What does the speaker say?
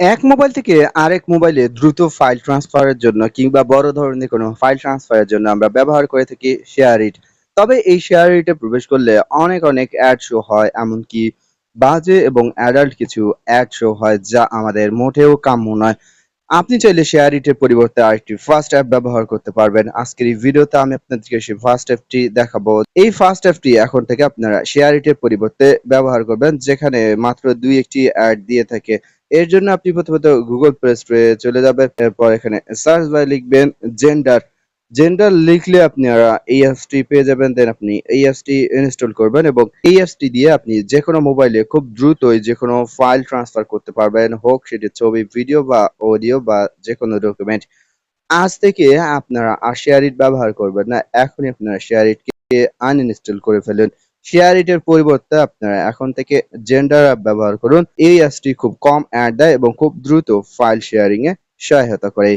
এক মোবাইল থেকে আরেক মোবাইলে দ্রুত ফাইল ট্রান্সফারের জন্য কিংবা বড় ধরনের কোনো ফাইল ট্রান্সফারের জন্য আমরা ব্যবহার করে থাকি শেয়ার ইট তবে এই শেয়ার ইটে প্রবেশ করলে অনেক অনেক অ্যাড শো হয়, এমনকি বাজে এবং অ্যাডাল্ট কিছু অ্যাড শো হয় যা আমাদের মোটেও কাম্য নয়। আপনি চাইলে শেয়ার ইটের পরিবর্তে আরেকটি ফার্স্ট অ্যাপ ব্যবহার করতে পারবেন। আজকের এই ভিডিওতে আমি আপনাদেরকে সেই ফার্স্ট অ্যাপটি দেখাবো। এই ফার্স্ট অ্যাপটি এখন থেকে আপনারা শেয়ার ইটের পরিবর্তে ব্যবহার করবেন, যেখানে মাত্র দুই, একটি অ্যাড দিয়ে থাকে। এর জন্য আপনি প্রথমত গুগল প্লে স্টোরে চলে যাবেন, এরপর এখানে সার্চ বাই লিখবেন জেন্ডার জেন্ডার লিখলে আপনারা এই অ্যাপসটি পেয়ে যাবেন দেন আপনি এই অ্যাপসটি ইনস্টল করবেন এবং এই অ্যাপসটি দিয়ে আপনি যে কোনো মোবাইলে খুব দ্রুতই যে কোনো ফাইল ট্রান্সফার করতে পারবেন, হোক সেটি ছবি ভিডিও বা অডিও বা যে কোনো ডকুমেন্ট আজ থেকে আপনারা আর শেয়ার ইট ব্যবহার করবেন না, এখনই আপনারা শেয়ার ইটকে আনইনস্টল করে ফেলুন। শেয়ার ইটের পরিবর্তে আপনারা এখন থেকে জেন্ডার অ্যাপ ব্যবহার করুন। এই অ্যাপসটি খুব কম অ্যাড দেয় এবং খুব দ্রুত ফাইল শেয়ারিং এ সহায়তা করে।